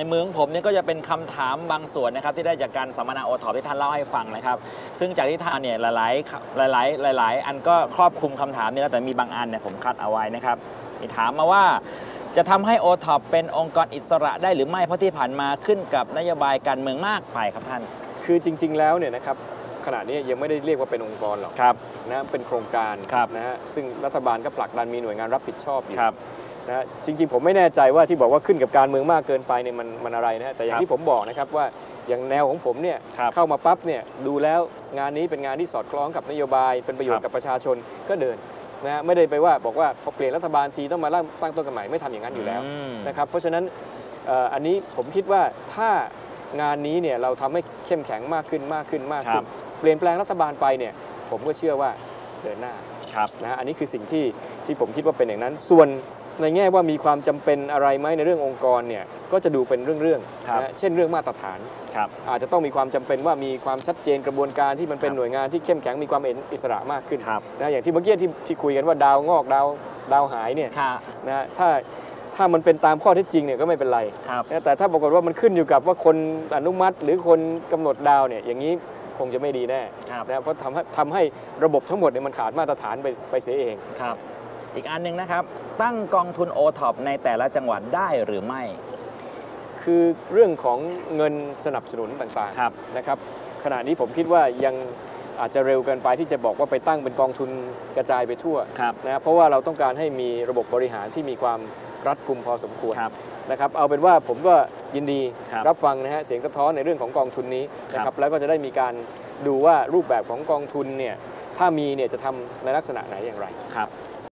ในมือของผมเนี่ยก็จะเป็นคำถามบางส่วนนะครับที่ได้จากการสัมมนาโอท็อปที่ท่านเล่าให้ฟังนะครับ ซึ่งจากที่ท่านเนี่ยหลายๆหลายๆหลาย ๆ อันก็ครอบคลุมคำถามนี้แล้วแต่มีบางอันเนี่ยผมคัดเอาไว้นะครับมีถามมาว่าจะทำให้โอท็อปเป็นองค์กรอิสระได้หรือไม่เพราะที่ผ่านมาขึ้นกับนโยบายการเมืองมากไปครับท่าน คือจริง ๆ แล้วเนี่ยนะครับขณะนี้ยังไม่ได้เรียกว่าเป็นองค์กรหรอกครับนะเป็นโครงการครับนะฮะซึ่งรัฐบาลก็ผลักดันมีหน่วยงานรับผิดชอบอยู่ครับ นะฮะจริงๆ ผมไม่แน่ใจว่าที่บอกว่าขึ้นกับการเมืองมากเกินไปเนี่ยมันมันอะไรนะฮะแต่อย่าคงรับที่ผมบอกนะครับว่าอย่างแนวของผมเนี่ยครับเข้ามาปั๊บเนี่ยดูแล้วงานนี้เป็นงานที่สอดคล้องกับนโยบาย เป็นประโยชครัน์บกับประชาชนก็เดินนะฮะไม่ได้ไปว่าบอกว่าพอเปลี่ยนรัฐบาลทีต้องมาตั้งต้นกันใหม่ไม่ทำอย่างนั้นอยู่แล้วมนะครับเพราะฉะนั้นเอ่ออันนี้ผมคิดว่าถ้างานนี้เนี่ยเราทำให้เข้มแข็งมากขึ้นมากขึ้นมากครัขึ้บนเปลี่ยนแปลงรัฐบาลไปเนี่ยผมก็เชื่อว่าเดินหน้าครับนะฮะอันนี้คือสิ่งที่ที่ผมคิดว่าเป็นอย่างนั้นส่วน ในแง่ว่ามีความจำเป็นอะไรไหมในเรื่ององค์กรเนี่ยก็จะดูเป็นเรื่องๆครับนะฮะเช่นเรื่องมาตรฐานครับอาจจะต้องมีความจำเป็นว่ามีความชัดเจนกระบวนการที่มันเป็นครับหน่วยงานที่เข้มแข็งมีความเป็นอิสระมากขึ้นครับนะอย่างที่เมื่อกี้ที่ที่คุยกันว่าดาวงอกดาวดาวหายเนี่ยค่ะนะฮะถ้าถ้ามันเป็นตามข้อเท็จจริงเนี่ยก็ไม่เป็นไรครับนะแต่ถ้าปรากฏว่ามันขึ้นอยู่กับว่าคนอนุมัติ หรือคนกำหนดดาวเนี่ยอย่างนี้คงจะไม่ดีแน่ครับนะเพราะทำให้ทำให้ระบบทั้งหมดเนี่ยมันขาดมาตรฐานไปไปเสียเองครับ อีกอันหนึ่งนะครับ ตั้งกองทุนโอท็อปในแต่ละจังหวัดได้หรือไม่ คือเรื่องของเงินสนับสนุนต่างครับๆนะครับขณะนี้ผมคิดว่ายังอาจจะเร็วเกินไปที่จะบอกว่าไปตั้งเป็นกองทุนกระจายไปทั่วครับนะเพราะว่าเราต้องการให้มีระบบบริหารที่มีความรัดกุมพอสมควรครับนะครับเอาเป็นว่าผมก็ยินดีครับรับฟังนะฮะเสียงสะท้อนในเรื่องของกองทุนนี้นะคครัรับบ แล้วก็จะได้มีการดูว่ารูปแบบของกองทุนเนี่ยถ้ามีเนี่ยจะทำในลักษณะไหนอย่างไร ครับ